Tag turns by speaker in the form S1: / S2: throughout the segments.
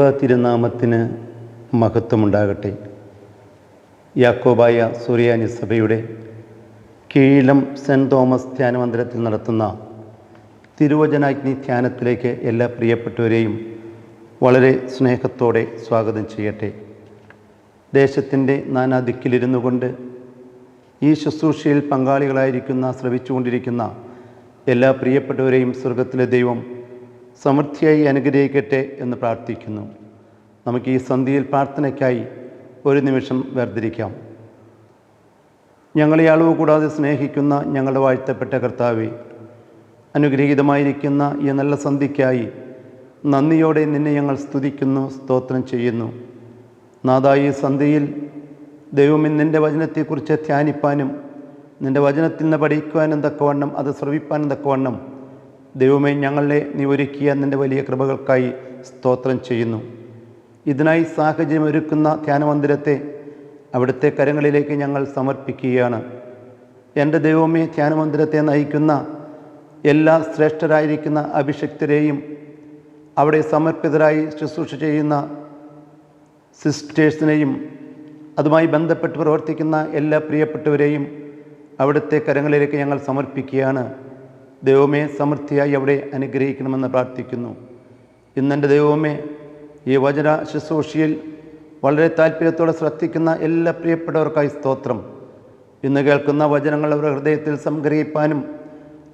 S1: ദൈവ തിരുനാമത്തിന് മഹത്വമുണ്ടാകട്ടെ. യാക്കോബായ സൂര്യാനി സഭയുടെ കീഴിലം സെന്റ് തോമസ് ധ്യാനമന്ദിരത്തിൽ നടത്തുന്ന തിരുവചനാഗ്നി ധ്യാനത്തിലേക്ക് എല്ലാ പ്രിയപ്പെട്ടവരെയും വളരെ സ്നേഹത്തോടെ സ്വാഗതം ചെയ്യട്ടെ. ദേശത്തിന്റെ നാനാദിക്കിലിരുന്നു കൊണ്ട് ഈ ശുശ്രൂഷയിൽ പങ്കാളികളായിരിക്കുന്ന ശ്രവിച്ചുകൊണ്ടിരിക്കുന്ന എല്ലാ പ്രിയപ്പെട്ടവരെയും സ്വർഗത്തിലെ ദൈവം സമൃദ്ധിയായി അനുഗ്രഹിക്കട്ടെ എന്ന് പ്രാർത്ഥിക്കുന്നു. നമുക്ക് ഈ സന്ധിയിൽ പ്രാർത്ഥനയ്ക്കായി ഒരു നിമിഷം വേർതിരിക്കാം. ഞങ്ങളെ അളവ് കൂടാതെ സ്നേഹിക്കുന്ന ഞങ്ങളുടെ വാഴ്ത്തപ്പെട്ട കർത്താവെ അനുഗ്രഹീതമായിരിക്കുന്ന ഈ നല്ല സന്ധിക്കായി നന്ദിയോടെ നിന്നെ ഞങ്ങൾ സ്തുതിക്കുന്നു സ്തോത്രം ചെയ്യുന്നു. നാദായി സന്ധിയിൽ ദൈവം നിന്റെ വചനത്തെക്കുറിച്ച് ധ്യാനിപ്പാനും നിന്റെ വചനത്തിൽ നിന്ന് പഠിക്കുവാനും തക്കവണ്ണം അത് ശ്രവിപ്പാനും തക്കവണ്ണം ദൈവമേ ഞങ്ങളെ നീ ഒരുക്കിയ നിന്റെ വലിയ കൃപകൾക്കായി സ്തോത്രം ചെയ്യുന്നു. ഇതിനായി സാഹചര്യം ഒരുക്കുന്ന ധ്യാനമന്ദിരത്തെ അവിടുത്തെ കരങ്ങളിലേക്ക് ഞങ്ങൾ സമർപ്പിക്കുകയാണ്. എന്റെ ദൈവമേ ധ്യാനമന്ദിരത്തെ നയിക്കുന്ന എല്ലാ ശ്രേഷ്ഠരായിരിക്കുന്ന അഭിഷക്തരെയും അവിടെ സമർപ്പിതരായി ശുശ്രൂഷ ചെയ്യുന്ന സിസ്റ്റേഴ്സിനെയും അതുമായി ബന്ധപ്പെട്ട് പ്രവർത്തിക്കുന്ന എല്ലാ പ്രിയപ്പെട്ടവരെയും അവിടുത്തെ കരങ്ങളിലേക്ക് ഞങ്ങൾ സമർപ്പിക്കുകയാണ്. ദൈവമേ സമൃദ്ധിയായി അവിടെ അനുഗ്രഹിക്കണമെന്ന് പ്രാർത്ഥിക്കുന്നു. ഇന്നെന്റെ ദൈവമേ ഈ വചന ശുശ്രൂഷയിൽ വളരെ താല്പര്യത്തോടെ ശ്രദ്ധിക്കുന്ന എല്ലാ പ്രിയപ്പെട്ടവർക്കായി സ്തോത്രം. ഇന്ന് കേൾക്കുന്ന വചനങ്ങൾ അവരുടെ ഹൃദയത്തിൽ സംഗ്രഹിപ്പാനും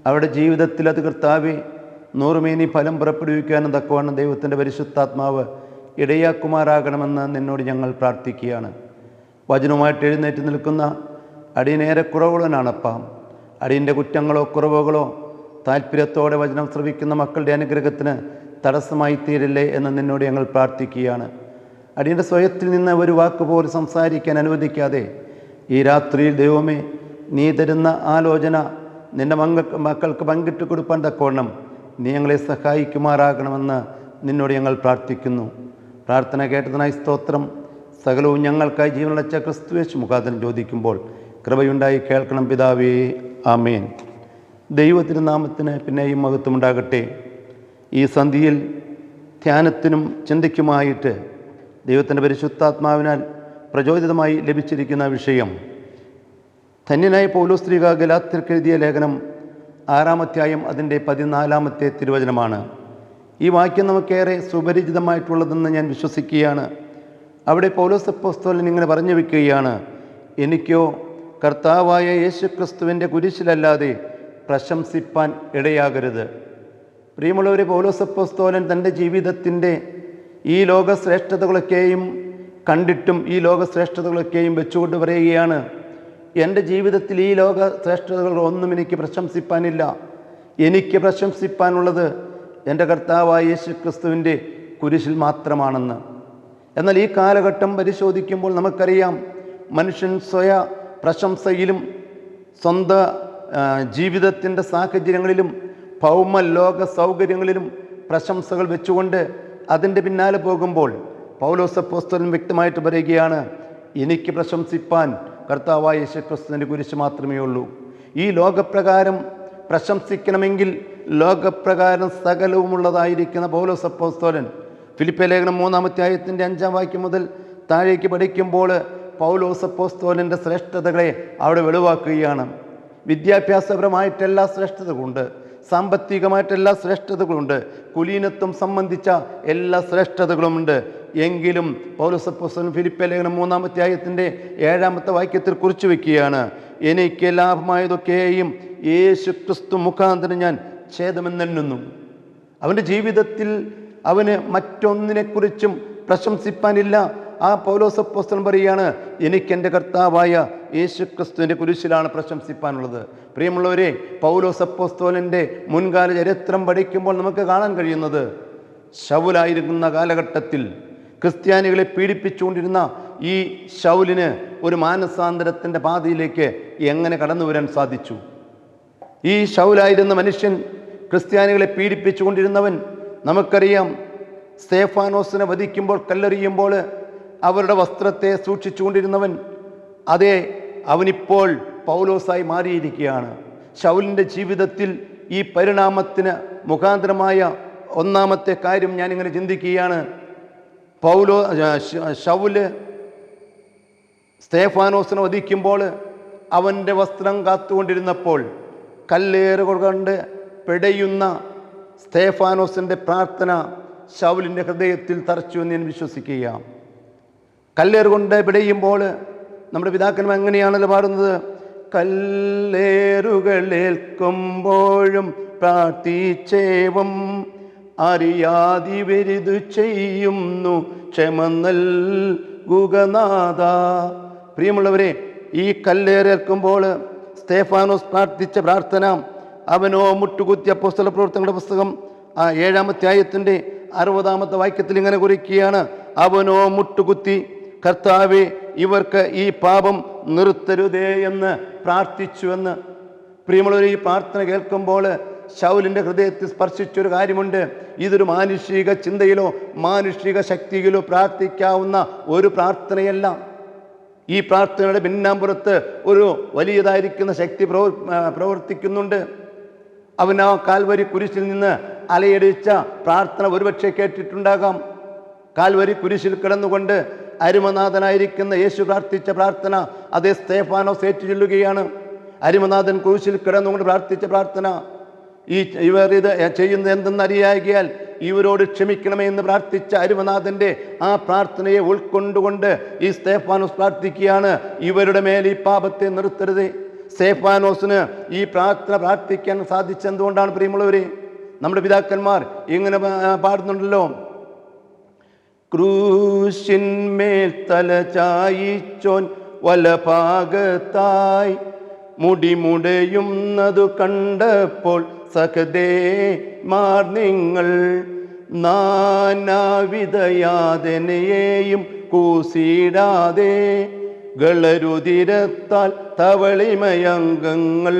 S1: അവരുടെ ജീവിതത്തിൽ അത് കർത്താവെ നൂറുമേനി ഫലം പുറപ്പെടുവിക്കാനും തക്കവണ്ണം ദൈവത്തിന്റെ പരിശുദ്ധാത്മാവ് ഇടയാക്കുമാറാകണമെന്ന് നിന്നോട് ഞങ്ങൾ പ്രാർത്ഥിക്കുകയാണ്. വചനവുമായിട്ട് എഴുന്നേറ്റ് നിൽക്കുന്ന അടിയനേറെ കുറവുള്ളവനാണപ്പാം. അടിയന്റെ കുറ്റങ്ങളോ കുറവുകളോ താല്പര്യത്തോടെ വചനം ശ്രവിക്കുന്ന മക്കളുടെ അനുഗ്രഹത്തിന് തടസ്സമായി തീരല്ലേ എന്ന് നിന്നോട് ഞങ്ങൾ പ്രാർത്ഥിക്കുകയാണ്. അടിയന്റെ സ്വയത്തിൽ നിന്ന് ഒരു വാക്ക് പോലും സംസാരിക്കാൻ അനുവദിക്കാതെ ഈ രാത്രിയിൽ ദൈവമേ നീ തരുന്ന ആലോചന നിന്റെ മങ്ങൾക്ക് മക്കൾക്ക് പങ്കിട്ട് കൊടുപ്പാൻ തക്കോണം നീ ഞങ്ങളെ സഹായിക്കുമാറാകണമെന്ന് നിന്നോട് ഞങ്ങൾ പ്രാർത്ഥിക്കുന്നു. പ്രാർത്ഥന കേട്ടതിനായി സ്തോത്രം. സകലവും ഞങ്ങൾക്കായി ജീവനടച്ച ക്രിസ്തുവേശ് മുഖാന്തരം ചോദിക്കുമ്പോൾ കൃപയുണ്ടായി കേൾക്കണം പിതാവേ. ആമേൻ. ദൈവത്തിരുനാമത്തിന് പിന്നെയും മഹത്വമുണ്ടാകട്ടെ. ഈ സന്ധിയിൽ ധ്യാനത്തിനും ചിന്തയ്ക്കുമായിട്ട് ദൈവത്തിന്റെ പരിശുദ്ധാത്മാവിനാൽ പ്രചോദിതമായി ലഭിച്ചിരിക്കുന്ന വിഷയം. ധന്യനായ പൗലോസ്ത്രീക സ്ത്രീക എഴുതിയ ലേഖനം ആറാമധ്യായം അതിന്റെ പതിനാലാമത്തെ തിരുവചനമാണ്. ഈ വാക്യം നമുക്കേറെ സുപരിചിതമായിട്ടുള്ളതെന്ന് ഞാൻ വിശ്വസിക്കുകയാണ്. അവിടെ പൗലോസ് അപ്പോസ്തോലൻ ഇങ്ങനെ പറഞ്ഞു വെക്കുകയാണ് എനിക്കോ കർത്താവായ യേശുക്രിസ്തുവിന്റെ കുരിശിലല്ലാതെ പ്രശംസിപ്പാൻ ഇടയാകരുത്. പ്രിയമുള്ളവർ പൗലോസ് അപ്പോസ്തോലൻ തന്റെ ജീവിതത്തിന്റെ ഈ ലോകശ്രേഷ്ഠതകളൊക്കെയും കണ്ടിട്ടും ഈ ലോകശ്രേഷ്ഠതകളൊക്കെയും വെച്ചുകൊണ്ട് പറയുകയാണ് എന്റെ ജീവിതത്തിൽ ഈ ലോക ശ്രേഷ്ഠതകൾ ഒന്നും എനിക്ക് പ്രശംസിപ്പാനില്ല. എനിക്ക് പ്രശംസിപ്പാനുള്ളത് എന്റെ കർത്താവായ യേശു ക്രിസ്തുവിന്റെ കുരിശിൽ മാത്രമാണെന്ന്. എന്നാൽ ഈ കാലഘട്ടം പരിശോധിക്കുമ്പോൾ നമുക്കറിയാം മനുഷ്യൻ സ്വയ പ്രശംസയിലും സ്വന്തം ജീവിതത്തിന്റെ സാഹചര്യങ്ങളിലും ഭൗമ ലോക സൗകര്യങ്ങളിലും പ്രശംസകൾ വെച്ചുകൊണ്ട് അതിന്റെ പിന്നാലെ പോകുമ്പോൾ പൗലോസപ്പോസ്തലൻ വ്യക്തമായിട്ട് പറയുകയാണ് എനിക്ക് പ്രശംസിപ്പാൻ കർത്താവായ യേശുക്രിസ്തുവിന്റെ കുരിശ് മാത്രമേ ഉള്ളൂ. ഈ ലോകപ്രകാരം പ്രശംസിക്കണമെങ്കിൽ ലോകപ്രകാരം സകലവുമുള്ളതായിരിക്കുന്ന പൗലോസപ്പോസ്തോലൻ ഫിലിപ്പ ലേഖനം മൂന്നാമത്തെ ആയത്തിന്റെ അഞ്ചാം വാക്യം മുതൽ താഴേക്ക് പഠിക്കുമ്പോൾ പൗലോസപ്പോസ്തോലന്റെ ശ്രേഷ്ഠതകളെ അവിടെ വെളിവാക്കുകയാണ്. വിദ്യാഭ്യാസപരമായിട്ടെല്ലാ ശ്രേഷ്ഠതകളുണ്ട്. സാമ്പത്തികമായിട്ടെല്ലാ ശ്രേഷ്ഠതകളുണ്ട്. കുലീനത്വം സംബന്ധിച്ച എല്ലാ ശ്രേഷ്ഠതകളുമുണ്ട്. എങ്കിലും പൗലസപ്പോസൻ ഫിലിപ്പ ലേഖനം മൂന്നാമത്തെ ആയത്തിന്റെ ഏഴാമത്തെ വാക്യത്തിൽ കുറിച്ചു വയ്ക്കുകയാണ് എനിക്ക് ലാഭമായതൊക്കെയും യേശു ക്രിസ്തു മുഖാന്തരം ഞാൻ ഛേദമെന്നെണ്ണുന്നു. അവന്റെ ജീവിതത്തിൽ അവന് മറ്റൊന്നിനെക്കുറിച്ചും പ്രശംസിപ്പാനില്ല. ആ പൗലോസ് പോസ്റ്റൻ പറയുകയാണ് എനിക്ക് എന്റെ കർത്താവായ യേശു ക്രിസ്തുവിന്റെ കുരിശിലാണ് പ്രശംസിപ്പാനുള്ളത്. പ്രിയമുള്ളവരെ പൗലോസ് പൗലോസപ്പോസ്തോലന്റെ മുൻകാല ചരിത്രം പഠിക്കുമ്പോൾ നമുക്ക് കാണാൻ കഴിയുന്നത് ശൗലായിരിക്കുന്ന കാലഘട്ടത്തിൽ ക്രിസ്ത്യാനികളെ പീഡിപ്പിച്ചുകൊണ്ടിരുന്ന ഈ ശൗലിന് ഒരു മാനസാന്തരത്തിന്റെ പാതയിലേക്ക് എങ്ങനെ കടന്നു വരാൻ സാധിച്ചു? ഈ ശൗലായിരുന്ന മനുഷ്യൻ ക്രിസ്ത്യാനികളെ പീഡിപ്പിച്ചുകൊണ്ടിരുന്നവൻ നമുക്കറിയാം സ്തേഫാനോസിനെ വധിക്കുമ്പോൾ കല്ലെറിയുമ്പോൾ അവരുടെ വസ്ത്രത്തെ സൂക്ഷിച്ചുകൊണ്ടിരുന്നവൻ അതെ അവനിപ്പോൾ പൗലോസായി മാറിയിരിക്കുകയാണ്. ഷൗലിന്റെ ജീവിതത്തിൽ ഈ പരിണാമത്തിന് മുഖാന്തരമായ ഒന്നാമത്തെ കാര്യം ഞാനിങ്ങനെ ചിന്തിക്കുകയാണ്. പൗലോ ഷൗൽ സ്തേഫാനോസിനെ വധിക്കുമ്പോൾ അവന്റെ വസ്ത്രം കാത്തുകൊണ്ടിരുന്നപ്പോൾ കല്ലേറുകൾ കൊണ്ട് പിടയുന്ന സ്തേഫാനോസിന്റെ പ്രാർത്ഥന ഷൗലിന്റെ ഹൃദയത്തിൽ തറച്ചു എന്ന് ഞാൻ വിശ്വസിക്കുക കല്ലേറ് കൊണ്ട് പിടയുമ്പോൾ നമ്മുടെ പിതാക്കന്മാർ എങ്ങനെയാണല്ലോ പാടുന്നത്? കല്ലേറുകളേൽക്കുമ്പോഴും പ്രാർത്ഥിച്ചേവം അറിയാതിവരിതു ചെയ്യുന്നു ക്ഷമ നൽകുകനാഥ പ്രിയമുള്ളവരെ ഈ കല്ലേറേൽക്കുമ്പോൾ സ്തേഫാനോസ് പ്രാർത്ഥിച്ച പ്രാർത്ഥന അവനോ മുട്ടുകുത്തിയ പുസ്തക പ്രവർത്തനങ്ങളുടെ പുസ്തകം ആ ഏഴാമത്തെ ആയത്തിന്റെ അറുപതാമത്തെ വാക്യത്തിൽ ഇങ്ങനെ കുറിക്കുകയാണ്. അവനോ മുട്ടുകുത്തി കർത്താവെ ഇവർക്ക് ഈ പാപം നിർത്തരുതേ എന്ന് പ്രാർത്ഥിച്ചുവെന്ന്. പ്രിയമുള്ളവർ ഈ പ്രാർത്ഥന കേൾക്കുമ്പോൾ ശൗലിന്റെ ഹൃദയത്തിൽ സ്പർശിച്ചൊരു കാര്യമുണ്ട്. ഇതൊരു മാനുഷിക ചിന്തയിലോ മാനുഷിക ശക്തിയിലോ പ്രാർത്ഥിക്കാവുന്ന ഒരു പ്രാർത്ഥനയല്ല. ഈ പ്രാർത്ഥനയുടെ പിന്നാമ്പുറത്ത് ഒരു വലിയതായിരിക്കുന്ന ശക്തി പ്രവർ പ്രവർത്തിക്കുന്നുണ്ട്. അവൻ ആ കാൽവരി കുരിശിൽ നിന്ന് അലയടിച്ച പ്രാർത്ഥന ഒരുപക്ഷെ കേട്ടിട്ടുണ്ടാകാം. കാൽവരി കുരിശിൽ കിടന്നുകൊണ്ട് അരുമനാഥനായിരിക്കുന്ന യേശു പ്രാർത്ഥിച്ച പ്രാർത്ഥന. അതേ സ്തേഫാനോസ് ഏറ്റുചൊല്ലുകയാണ്. അരുമനാഥൻ കുരിശിൽ കിടന്നുകൊണ്ട് പ്രാർത്ഥിച്ച പ്രാർത്ഥന. ഈ ഇവർ ഇത് ചെയ്യുന്നത് എന്തെന്നറിയാകിയാൽ ഇവരോട് ക്ഷമിക്കണമേ എന്ന് പ്രാർത്ഥിച്ച അരുമനാഥന്റെ ആ പ്രാർത്ഥനയെ ഉൾക്കൊണ്ടുകൊണ്ട് ഈ സ്തേഫാനോസ് പ്രാർത്ഥിക്കുകയാണ്. ഇവരുടെ മേൽ ഈ പാപത്തെ നിർത്തരുത്. സ്തേഫാനോസിന് ഈ പ്രാർത്ഥന പ്രാർത്ഥിക്കാൻ സാധിച്ചെന്തുകൊണ്ടാണ് പ്രിയമുള്ളവരെ? നമ്മുടെ പിതാക്കന്മാർ ഇങ്ങനെ പാടുന്നുണ്ടല്ലോ. ക്രൂശിന്മേൽ തല ചായിച്ചോൻ വലഭാഗത്തായി മുടിമുടയുന്നതു കണ്ടപ്പോൾ സഹദേ മാർ നിങ്ങൾ നാനാവിധയാതനയെയും കൂസിടാതെ ഗളരുതിരത്താൽ തവളിമയംഗങ്ങൾ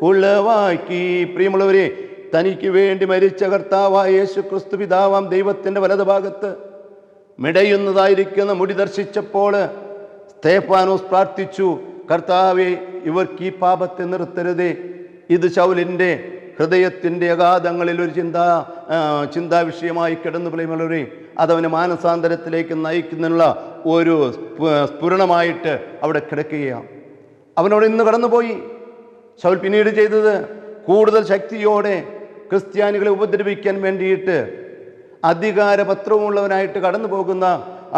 S1: കുളവാക്കി. പ്രിയമുള്ളവരെ തനിക്ക് വേണ്ടി മരിച്ച കർത്താവായ യേശു ക്രിസ്തു പിതാവാം ദൈവത്തിന്റെ വലതുഭാഗത്ത് മിടയുന്നതായിരിക്കുന്ന മുടി ദർശിച്ചപ്പോൾ സ്തേഫാനോസ് പ്രാർത്ഥിച്ചു കർത്താവെ ഇവർക്ക് ഈ പാപത്തെ നിർത്തരുതേ. ഇത് ശൗലിന്റെ ഹൃദയത്തിന്റെ അഗാധങ്ങളിൽ ഒരു ചിന്താ ചിന്താ വിഷയമായി കിടന്നു പ്രിയമുള്ളവരെ അതവന് മാനസാന്തരത്തിലേക്ക് നയിക്കുന്നുള്ള ഒരു സ്ഫു- സ്ഫുരണമായിട്ട് അവിടെ കിടക്കുകയാണ്. അവനോട് ഇന്ന് കടന്നുപോയി. ശൗൽ പിന്നീട് ചെയ്തത് കൂടുതൽ ശക്തിയോടെ ക്രിസ്ത്യാനികളെ ഉപദ്രവിക്കാൻ വേണ്ടിയിട്ട് അധികാരപത്രവുമുള്ളവനായിട്ട് കടന്നു പോകുന്ന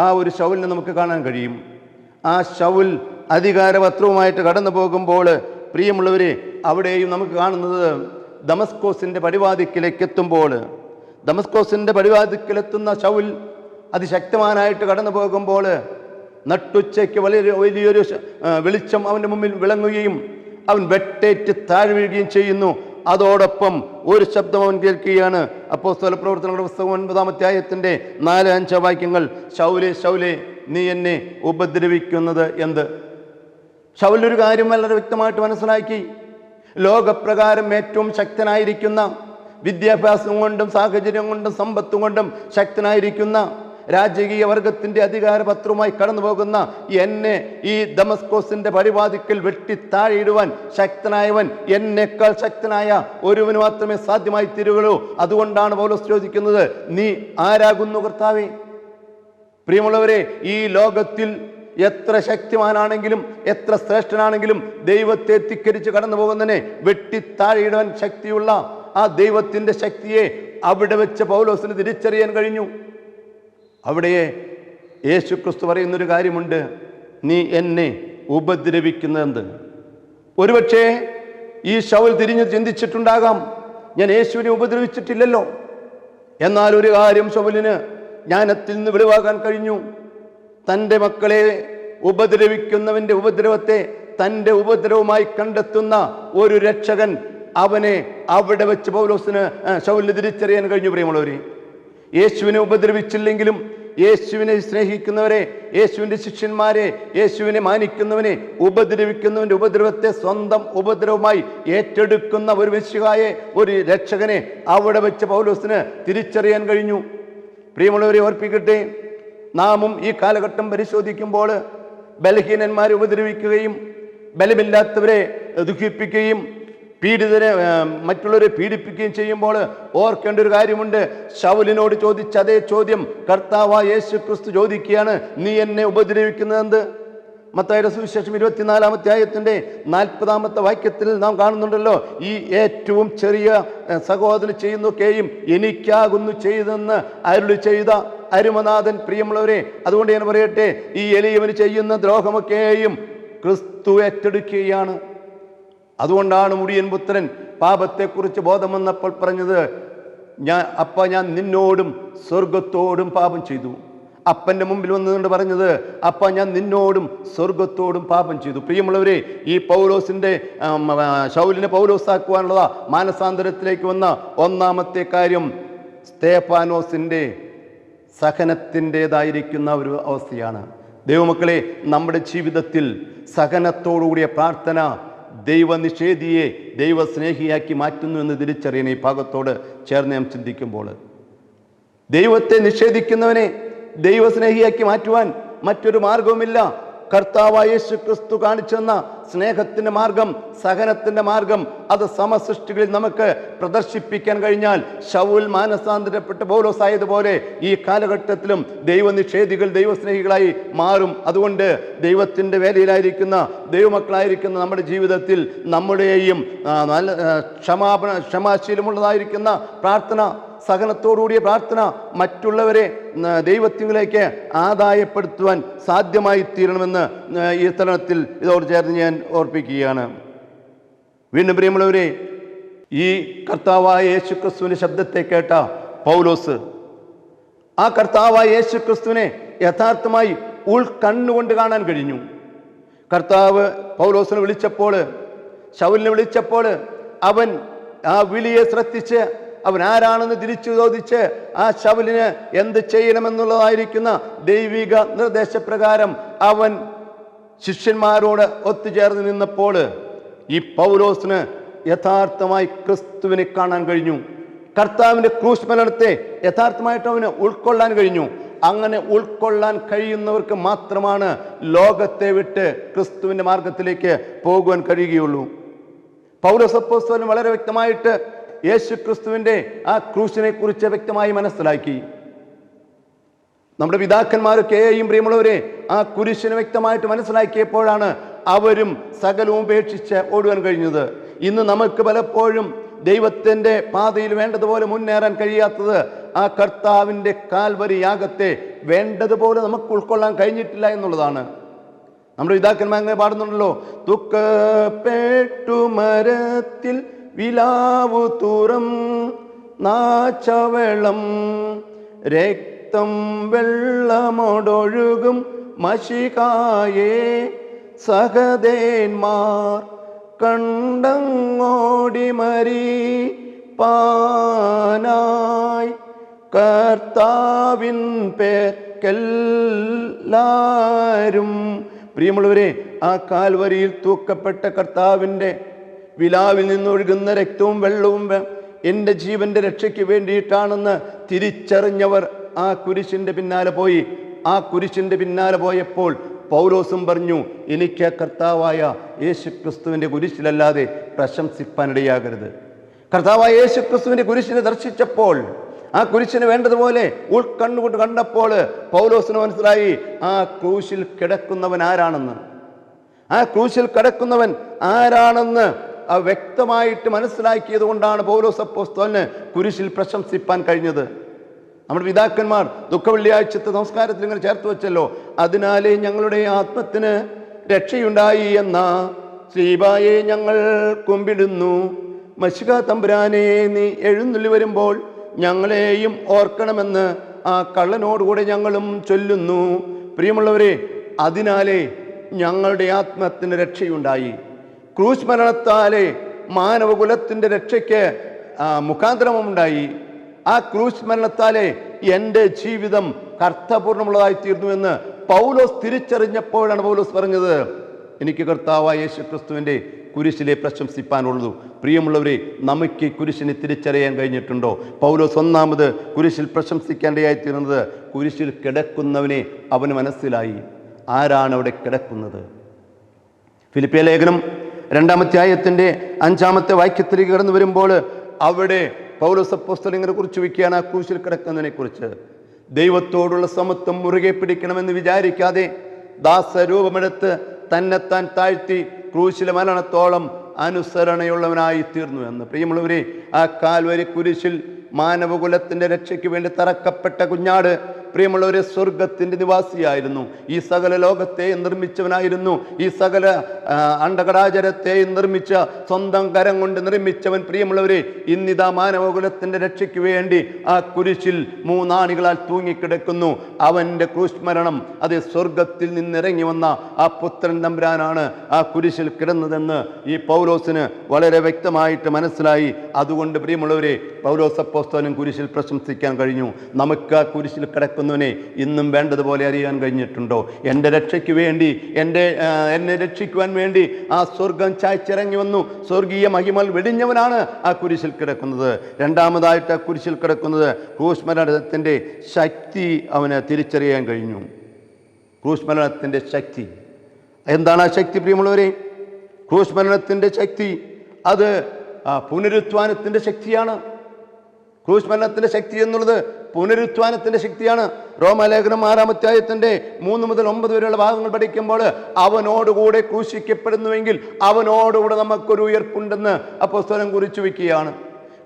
S1: ആ ഒരു ഷൗലിനെ നമുക്ക് കാണാൻ കഴിയും. ആ ഷൗൽ അധികാരപത്രവുമായിട്ട് കടന്നു പോകുമ്പോൾ പ്രിയമുള്ളവരെ അവിടെയും നമുക്ക് കാണുന്നത് ദമസ്കോസിന്റെ പടിവാതിക്കലേക്ക് എത്തുമ്പോൾ ദമസ്കോസിന്റെ പടിവാതിക്കലെത്തുന്ന ശൗൽ അതിശക്തമാനായിട്ട് കടന്നു പോകുമ്പോൾ നട്ടുച്ചയ്ക്ക് വലിയ വലിയൊരു വെളിച്ചം അവന്റെ മുമ്പിൽ വിളങ്ങുകയും അവൻ വെട്ടേറ്റ് താഴെ വീഴുകയും ചെയ്യുന്നു. അതോടൊപ്പം ഒരു ശബ്ദം അവൻ കേൾക്കുകയാണ്. അപ്പോൾ സ്ഥലപ്രവർത്തനങ്ങളുടെ പുസ്തകം ഒൻപതാമത്തെ അധ്യായത്തിന്റെ നാല് അഞ്ച് വാക്യങ്ങൾ ശൗലെ ശൗലെ നീ എന്നെ ഉപദ്രവിക്കുന്നത് എന്ത്? ശൗലൊരു കാര്യം വളരെ വ്യക്തമായിട്ട് മനസ്സിലാക്കി. ലോകപ്രകാരം ഏറ്റവും ശക്തനായിരിക്കുന്ന വിദ്യാഭ്യാസം കൊണ്ടും സാഹചര്യം കൊണ്ടും സമ്പത്തും കൊണ്ടും ശക്തനായിരിക്കുന്ന രാജകീയ വർഗത്തിന്റെ അധികാരപത്രവുമായി കടന്നു പോകുന്ന എന്നെ ഈ ദമസ്കോസിന്റെ പരിപാടിക്കൽ വെട്ടി താഴെയിടുവാൻ ശക്തനായവൻ എന്നേക്കാൾ ശക്തനായ ഒരുവന് മാത്രമേ സാധ്യമായി തീരുകയുള്ളൂ. അതുകൊണ്ടാണ് പൗലോസ് ചോദിക്കുന്നത് നീ ആരാകുന്നു കർത്താവേ? പ്രിയമുള്ളവരെ ഈ ലോകത്തിൽ എത്ര ശക്തിമാനാണെങ്കിലും എത്ര ശ്രേഷ്ഠനാണെങ്കിലും ദൈവത്തെ തിക്കരിച്ച് കടന്നു പോകുന്നതിനെ വെട്ടി താഴെയിടുവാൻ ശക്തിയുള്ള ആ ദൈവത്തിന്റെ ശക്തിയെ അവിടെ വെച്ച് പൗലോസിന് തിരിച്ചറിയാൻ കഴിഞ്ഞു. അവിടെ യേശു ക്രിസ്തു പറയുന്നൊരു കാര്യമുണ്ട്. നീ എന്നെ ഉപദ്രവിക്കുന്നതെന്ത്? ഒരുപക്ഷേ ഈ ഷൗൽ തിരിഞ്ഞ് ചിന്തിച്ചിട്ടുണ്ടാകാം. ഞാൻ യേശുവിനെ ഉപദ്രവിച്ചിട്ടില്ലല്ലോ. എന്നാൽ ഒരു കാര്യം ശൗലിന് ജ്ഞാനത്തിൽ നിന്ന് വെളിവാകാൻ കഴിഞ്ഞു. തന്റെ മക്കളെ ഉപദ്രവിക്കുന്നവന്റെ ഉപദ്രവത്തെ തന്റെ ഉപദ്രവമായി കണ്ടെത്തുന്ന ഒരു രക്ഷകൻ അവനെ അവിടെ വെച്ച് പൗലോസിന് ആ, ശൗലിന് തിരിച്ചറിയാൻ കഴിഞ്ഞു പ്രിയമുള്ളവരെ. യേശുവിനെ ഉപദ്രവിച്ചില്ലെങ്കിലും യേശുവിനെ സ്നേഹിക്കുന്നവരെ യേശുവിന്റെ ശിഷ്യന്മാരെ യേശുവിനെ മാനിക്കുന്നവനെ ഉപദ്രവിക്കുന്നവന്റെ ഉപദ്രവത്തെ സ്വന്തം ഉപദ്രവമായി ഏറ്റെടുക്കുന്ന ഒരു വിശുകായെ ഒരു രക്ഷകനെ അവിടെ വെച്ച് പൗലോസിന് തിരിച്ചറിയാൻ കഴിഞ്ഞു. പ്രിയമുള്ളവരെ ഓർപ്പിക്കട്ടെ നാമും ഈ കാലഘട്ടം പരിശോധിക്കുമ്പോൾ ബലഹീനന്മാരെ ഉപദ്രവിക്കുകയും ബലമില്ലാത്തവരെ ദുഃഖിപ്പിക്കുകയും പീഡിതരെ മറ്റുള്ളവരെ പീഡിപ്പിക്കുകയും ചെയ്യുമ്പോൾ ഓർക്കേണ്ട ഒരു കാര്യമുണ്ട്. ശൗലിനോട് ചോദിച്ച അതേ ചോദ്യം കർത്താവ് യേശു ക്രിസ്തു ചോദിക്കുകയാണ് നീ എന്നെ ഉപദ്രവിക്കുന്നതെന്ത് മത്തായുടെ സുവിശേഷം ഇരുപത്തിനാലാമത്തെ ആയത്തിന്റെ നാൽപ്പതാമത്തെ വാക്യത്തിൽ നാം കാണുന്നുണ്ടല്ലോ ഈ ഏറ്റവും ചെറിയ സഹോദരൻ ചെയ്യുന്നൊക്കെയും എനിക്കാകുന്നു ചെയ്തെന്ന് അരുളി ചെയ്ത അരുമനാഥൻ പ്രിയമുള്ളവരെ അതുകൊണ്ട് ഞാൻ പറയട്ടെ ഈ എലിയവന് ചെയ്യുന്ന ദ്രോഹമൊക്കെയും ക്രിസ്തു ഏറ്റെടുക്കുകയാണ്. അതുകൊണ്ടാണ് മുടിയൻ പുത്രൻ പാപത്തെക്കുറിച്ച് ബോധം വന്നപ്പോൾ പറഞ്ഞത് ഞാൻ അപ്പ ഞാൻ നിന്നോടും സ്വർഗത്തോടും പാപം ചെയ്തു. അപ്പന്റെ മുമ്പിൽ വന്നുകൊണ്ട് പറഞ്ഞത് അപ്പ ഞാൻ നിന്നോടും സ്വർഗത്തോടും പാപം ചെയ്തു. പ്രിയമുള്ളവരെ ഈ പൗലോസിന്റെ ഷൗലിനെ പൗലോസാക്കുവാനുള്ള മാനസാന്തരത്തിലേക്ക് വന്ന ഒന്നാമത്തെ കാര്യം സ്തേഫാനോസിന്റെ സഹനത്തിന്റേതായിരിക്കുന്ന ഒരു അവസ്ഥയാണ്. ദൈവമക്കളെ നമ്മുടെ ജീവിതത്തിൽ സഹനത്തോടുകൂടിയ പ്രാർത്ഥന ദൈവനിഷേധിയെ ദൈവസ്നേഹിയാക്കി മാറ്റുന്നു എന്ന് തിരിച്ചറിയണ ഈ ഭാഗത്തോട് ചേർന്ന് നാം ചിന്തിക്കുമ്പോൾ ദൈവത്തെ നിഷേധിക്കുന്നവനെ ദൈവസ്നേഹിയാക്കി മാറ്റുവാൻ മറ്റൊരു മാർഗവുമില്ല. കർത്താവായ യേശു ക്രിസ്തു കാണിച്ചെന്ന സ്നേഹത്തിന്റെ മാർഗം സഹനത്തിന്റെ മാർഗം അത് സമസൃഷ്ടികളിൽ നമുക്ക് പ്രദർശിപ്പിക്കാൻ കഴിഞ്ഞാൽ ശൗൽ മാനസാന്തരപ്പെട്ട പൗലോസ് ആയതുപോലെ ഈ കാലഘട്ടത്തിലും ദൈവനിഷേധികൾ ദൈവസ്നേഹികളായി മാറും. അതുകൊണ്ട് ദൈവത്തിന്റെ വേലയിലായിരിക്കുന്ന ദൈവമക്കളായിരിക്കുന്ന നമ്മുടെ ജീവിതത്തിൽ നമ്മുടെയും നല്ല ക്ഷമാപണ ക്ഷമാശീലമുള്ളതായിരിക്കുന്ന പ്രാർത്ഥന സഹനത്തോടുകൂടിയ പ്രാർത്ഥന മറ്റുള്ളവരെ ദൈവത്തിലേക്ക് ആദായപ്പെടുത്തുവാൻ സാധ്യമായി തീരണമെന്ന് ഈ തലത്തിൽ ഇതോട് ചേർന്ന് ഞാൻ ഓർപ്പിക്കുകയാണ്. വീണ്ടും പ്രിയമുള്ളവരെ ഈ കർത്താവായ യേശു ക്രിസ്തുവിന്റെ ശബ്ദത്തെ കേട്ട പൗലോസ് ആ കർത്താവായ യേശു ക്രിസ്തുവിനെ യഥാർത്ഥമായി ഉൾക്കണ്ണുകൊണ്ട് കാണാൻ കഴിഞ്ഞു. കർത്താവ് പൗലോസിനെ വിളിച്ചപ്പോൾ ശൗലിനെ വിളിച്ചപ്പോൾ അവൻ ആ വിളിയെ ശ്രദ്ധിച്ച് അവൻ ആരാണെന്ന് തിരിച്ചു ചോദിച്ച് ആ ശവലിന് എന്ത് ചെയ്യണമെന്നുള്ളതായിരിക്കുന്ന ദൈവിക നിർദ്ദേശപ്രകാരം അവൻ ശിഷ്യന്മാരോട് ഒത്തുചേർന്ന് നിന്നപ്പോൾ ഈ പൗലോസിന് യഥാർത്ഥമായി ക്രിസ്തുവിനെ കാണാൻ കഴിഞ്ഞു. കർത്താവിന്റെ ക്രൂശ് മരണത്തെ യഥാർത്ഥമായിട്ട് അവന് ഉൾക്കൊള്ളാൻ കഴിഞ്ഞു. അങ്ങനെ ഉൾക്കൊള്ളാൻ കഴിയുന്നവർക്ക് മാത്രമാണ് ലോകത്തെ വിട്ട് ക്രിസ്തുവിന്റെ മാർഗത്തിലേക്ക് പോകുവാൻ കഴിയുകയുള്ളൂ. പൗലോസ് അപ്പോസ്തലൻ വളരെ വ്യക്തമായിട്ട് യേശു ക്രിസ്തുവിന്റെ ആ ക്രൂശിനെ കുറിച്ച് വ്യക്തമായി മനസ്സിലാക്കി. നമ്മുടെ പിതാക്കന്മാരൊക്കെ പിതാക്കന്മാരൊക്കെയും പ്രിയമുള്ളവരെ ആ കുരിശിനെ വ്യക്തമായിട്ട് മനസ്സിലാക്കിയപ്പോഴാണ് അവരും സകലവും ഉപേക്ഷിച്ച് ഓടുവാൻ കഴിഞ്ഞത്. ഇന്ന് നമുക്ക് പലപ്പോഴും ദൈവത്തിന്റെ പാതയിൽ വേണ്ടതുപോലെ മുന്നേറാൻ കഴിയാത്തത് ആ കർത്താവിന്റെ കാൽവരി യാഗത്തെ വേണ്ടതുപോലെ നമുക്ക് ഉൾക്കൊള്ളാൻ കഴിഞ്ഞിട്ടില്ല എന്നുള്ളതാണ്. നമ്മുടെ പിതാക്കന്മാർ അങ്ങനെ പാടുന്നുണ്ടല്ലോ തുക്കപ്പെട്ടു മരത്തിൽ വിലാവു തുറം നാച്ചവെള്ളം. രക്തം വെള്ളമോടൊഴുകും മഷികായേ. സഹദേന്മാർ കണ്ടങ്ങോടി മരി പാനായി. കർത്താവിൻ പേർക്കെല്ലാരും പ്രിയമുള്ളവരെ ആ കാൽവരിയിൽ തൂക്കപ്പെട്ട കർത്താവിന്റെ വിലാവിൽ നിന്നൊഴുകുന്ന രക്തവും വെള്ളവും എന്റെ ജീവന്റെ രക്ഷയ്ക്ക് വേണ്ടിയിട്ടാണെന്ന് തിരിച്ചറിഞ്ഞവർ ആ കുരിശിന്റെ പിന്നാലെ പോയി. ആ കുരിശിന്റെ പിന്നാലെ പോയപ്പോൾ പൗലോസും പറഞ്ഞു എനിക്ക് കർത്താവായ യേശു ക്രിസ്തുവിന്റെ കുരിശിലല്ലാതെ പ്രശംസിപ്പാനിടയാകരുത്. കർത്താവായ യേശു ക്രിസ്തുവിന്റെ കുരിശിനെ ദർശിച്ചപ്പോൾ ആ കുരിശിന് വേണ്ടതുപോലെ ഉൾക്കണ്ണുകൊണ്ട് കണ്ടപ്പോൾ പൗലോസിന് മനസ്സിലായി ആ ക്രൂശിൽ കിടക്കുന്നവൻ ആരാണെന്ന്. ആ ക്രൂശിൽ കിടക്കുന്നവൻ ആരാണെന്ന് വ്യക്തമായിട്ട് മനസ്സിലാക്കിയത് കൊണ്ടാണ് പൗലോസ് അപ്പോസ്തലന് കുരിശിൽ പ്രശംസിപ്പാൻ കഴിഞ്ഞത്. നമ്മുടെ പിതാക്കന്മാർ ദുഃഖവെള്ളിയാഴ്ചത്തെ സംസ്കാരത്തിൽ ഇങ്ങനെ ചേർത്ത് വെച്ചല്ലോ. അതിനാലേ ഞങ്ങളുടെ ആത്മത്തിന് രക്ഷയുണ്ടായി എന്ന ശ്രീബായെ ഞങ്ങൾ കുമ്പിടുന്നു. മഷിക തമ്പുരാനെ നീ എഴുന്നള്ളി വരുമ്പോൾ ഞങ്ങളെയും ഓർക്കണമെന്ന് ആ കള്ളനോടുകൂടെ ഞങ്ങളും ചൊല്ലുന്നു. പ്രിയമുള്ളവരെ അതിനാലേ ഞങ്ങളുടെ ആത്മത്തിന് രക്ഷയുണ്ടായി. ക്രൂശ് മരണത്താലെ മാനവകുലത്തിന്റെ രക്ഷയ്ക്ക് മുഖാന്തരമുണ്ടായി. ആ ക്രൂശ് മരണത്താലെ എന്റെ ജീവിതം കർത്തപൂർണമുള്ളതായി തീർന്നു എന്ന് പൗലോസ് തിരിച്ചറിഞ്ഞപ്പോഴാണ് പൗലോസ് പറഞ്ഞത്. എനിക്ക് കർത്താവായ യേശു ക്രിസ്തുവിന്റെ കുരിശിലെ പ്രശംസിപ്പാനുള്ളൂ പ്രിയമുള്ളവരെ നമുക്ക് കുരിശിനെ തിരിച്ചറിയാൻ കഴിഞ്ഞിട്ടുണ്ടോ? പൗലോസ് ഒന്നാമത് കുരിശിൽ പ്രശംസിക്കേണ്ടതായി തീർന്നത് കുരിശിൽ കിടക്കുന്നവനെ അവന് മനസ്സിലായി. ആരാണ് അവിടെ കിടക്കുന്നത്? ഫിലിപ്പിയ ലേഖനം രണ്ടാമത്തെ ആയത്തിന്റെ അഞ്ചാമത്തെ വാക്യത്തിലേക്ക് കടന്നു വരുമ്പോൾ അവിടെ പൗലോസപ്പോസ്തലിങ്ങനെ കുറിച്ച് വയ്ക്കുകയാണ് ആ ക്രൂശിൽ കിടക്കുന്നതിനെ കുറിച്ച്. ദൈവത്തോടുള്ള സമത്വം മുറുകെ പിടിക്കണമെന്ന് വിചാരിക്കാതെ ദാസരൂപമെടുത്ത് തന്നെത്താൻ താഴ്ത്തി ക്രൂശിലെ മരണത്തോളം അനുസരണയുള്ളവനായി തീർന്നു എന്ന്. പ്രിയമുള്ളവരെ ആ കാൽവരി കുരിശിൽ മാനവകുലത്തിന്റെ രക്ഷയ്ക്ക് വേണ്ടി തറക്കപ്പെട്ട കുഞ്ഞാട് പ്രിയമുള്ളവരെ സ്വർഗത്തിന്റെ നിവാസിയായിരുന്നു. ഈ സകല ലോകത്തെ നിർമ്മിച്ചവനായിരുന്നു. ഈ സകല അണ്ടകടാചരത്തെയും അണ്ടകടാചരത്തെ നിർമ്മിച്ച സ്വന്തം കരം കൊണ്ട് നിർമ്മിച്ചവൻ പ്രിയമുള്ളവരെ ഇന്നിതാ മാനവകുലത്തിന്റെ രക്ഷയ്ക്ക് വേണ്ടി ആ കുരിശിൽ മൂന്നാണികളാൽ തൂങ്ങിക്കിടക്കുന്നു. അവന്റെ ക്രൂശ്മരണം അത് സ്വർഗത്തിൽ നിന്നിറങ്ങി വന്ന ആ പുത്രൻ തമ്പുരാനാണ് ആ കുരിശിൽ കിടന്നതെന്ന് ഈ പൗലോസിന് വളരെ വ്യക്തമായിട്ട് മനസ്സിലായി. അതുകൊണ്ട് പ്രിയമുള്ളവരെ പൗലോസ് അപ്പോസ്തലൻ കുരിശിൽ പ്രശംസിക്കാൻ കഴിഞ്ഞു. നമുക്ക് ആ കുരിശിൽ കിടക്കുന്നവനെ ഇന്നും വേണ്ടതുപോലെ അറിയാൻ കഴിഞ്ഞിട്ടുണ്ടോ? എന്റെ രക്ഷയ്ക്ക് വേണ്ടി എന്റെ എന്നെ രക്ഷിക്കുവാൻ വേണ്ടി ആ സ്വർഗം ചായ്ച്ചിറങ്ങി വന്നു. സ്വർഗീയ മഹിമൽ വെടിഞ്ഞവനാണ് ആ കുരിശിൽ കിടക്കുന്നത്. രണ്ടാമതായിട്ട് ആ കുരിശിൽ കിടക്കുന്നത് ക്രൂശ്മരണത്തിന്റെ ശക്തി അവന് തിരിച്ചറിയാൻ കഴിഞ്ഞു. ക്രൂശ്മരണത്തിന്റെ ശക്തി. എന്താണ് ആ ശക്തി പ്രിയമുള്ളവരെ? ക്രൂശ്മരണത്തിന്റെ ശക്തി. അത് പുനരുത്ഥാനത്തിന്റെ ശക്തിയാണ്. ക്രൂശ്മരണത്തിന്റെ ശക്തി എന്നുള്ളത് പുനരുത്ഥാനത്തിന്റെ ശക്തിയാണ് റോമലേഖനം ആറാമധ്യായത്തിന്റെ മൂന്ന് മുതൽ ഒമ്പത് വരെയുള്ള ഭാഗങ്ങൾ പഠിക്കുമ്പോൾ അവനോടുകൂടെ ക്രൂശിക്കപ്പെടുന്നുവെങ്കിൽ അവനോടുകൂടെ നമുക്കൊരു ഉയർപ്പുണ്ടെന്ന് അപ്പോസ്തലം കുറിച്ചു വയ്ക്കുകയാണ്.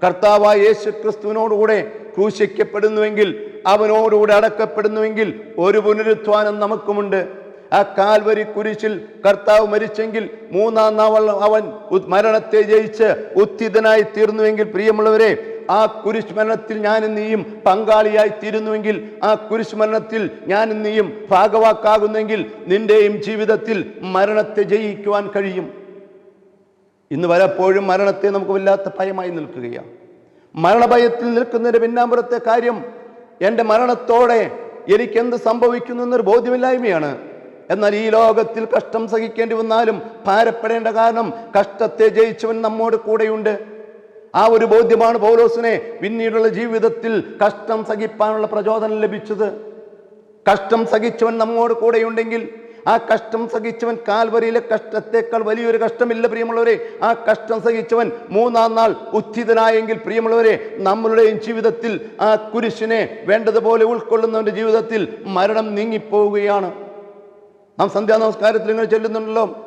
S1: കർത്താവായ യേശു ക്രിസ്തുവിനോടുകൂടെ ക്രൂശിക്കപ്പെടുന്നുവെങ്കിൽ അവനോടുകൂടെ അടക്കപ്പെടുന്നുവെങ്കിൽ ഒരു പുനരുത്ഥാനം നമുക്കുമുണ്ട്. ആ കാൽവരി കുരിശിൽ കർത്താവ് മരിച്ചെങ്കിൽ മൂന്നാം നാവൾ അവൻ മരണത്തെ ജയിച്ച് ഉത്തിതനായി തീർന്നുവെങ്കിൽ പ്രിയമുള്ളവരെ ആ കുരിശ് ഞാനും നീയും പങ്കാളിയായി തീരുന്നുവെങ്കിൽ ആ കുരിശ് ഞാൻ ഞാനും നീയും ഭാഗവാക്കാകുന്നെങ്കിൽ നിന്റെയും ജീവിതത്തിൽ മരണത്തെ ജയിക്കുവാൻ കഴിയും. ഇന്ന് പലപ്പോഴും മരണത്തെ നമുക്ക് വല്ലാത്ത ഭയമായി നിൽക്കുകയാണ്. മരണഭയത്തിൽ നിൽക്കുന്നതിന്റെ പിന്നാമ്പുറത്തെ കാര്യം എന്റെ മരണത്തോടെ എനിക്ക് എന്ത് സംഭവിക്കുന്നു എന്നൊരു ബോധ്യമില്ലായ്മയാണ്. എന്നാൽ ഈ ലോകത്തിൽ കഷ്ടം സഹിക്കേണ്ടി വന്നാലും ഭാരപ്പെടേണ്ട കാരണം കഷ്ടത്തെ ജയിച്ചവൻ നമ്മോട് കൂടെയുണ്ട്. ആ ഒരു ബോധ്യമാണ് പൗലോസിനെ പിന്നീടുള്ള ജീവിതത്തിൽ കഷ്ടം സഹിപ്പാനുള്ള പ്രചോദനം ലഭിച്ചത്. കഷ്ടം സഹിച്ചവൻ നമ്മോട് കൂടെയുണ്ടെങ്കിൽ ആ കഷ്ടം സഹിച്ചവൻ കാൽവരിയിലെ കഷ്ടത്തേക്കാൾ വലിയൊരു കഷ്ടമില്ല പ്രിയമുള്ളവരെ. ആ കഷ്ടം സഹിച്ചവൻ മൂന്നാം നാൾ ഉച്ചിതനായെങ്കിൽ പ്രിയമുള്ളവരെ നമ്മളുടെയും ജീവിതത്തിൽ ആ കുരിശിനെ വേണ്ടതുപോലെ ഉൾക്കൊള്ളുന്നവന്റെ ജീവിതത്തിൽ മരണം നീങ്ങിപ്പോവുകയാണ്. നാം സന്ധ്യാ നമസ്കാരത്തിൽ ഇങ്ങനെ ചൊല്ലുന്നുണ്ടല്ലോ.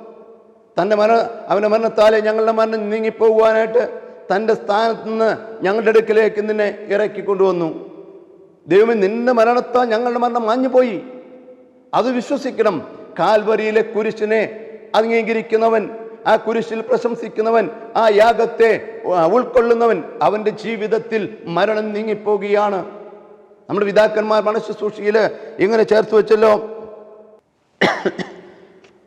S1: തന്റെ മരണ അവന്റെ മരണത്താലെ ഞങ്ങളുടെ മരണം നീങ്ങിപ്പോകുവാനായിട്ട് തന്റെ സ്ഥാനത്ത് നിന്ന് ഞങ്ങളുടെ അടുക്കിലേക്ക് നിന്നെ ഇറക്കി കൊണ്ടുവന്നു. ദൈവമേ നിന്റെ മരണത്താൽ ഞങ്ങളുടെ മരണം മാഞ്ഞുപോയി. അത് വിശ്വസിക്കണം. കാൽവരിയിലെ കുരിശിനെ അംഗീകരിക്കുന്നവൻ ആ കുരിശിൽ പ്രശംസിക്കുന്നവൻ ആ യാഗത്തെ ഉൾക്കൊള്ളുന്നവൻ അവന്റെ ജീവിതത്തിൽ മരണം നീങ്ങിപ്പോകുകയാണ്. നമ്മുടെ പിതാക്കന്മാർ മനഃശുശ്രൂഷയിൽ ഇങ്ങനെ ചേർത്ത് വെച്ചല്ലോ.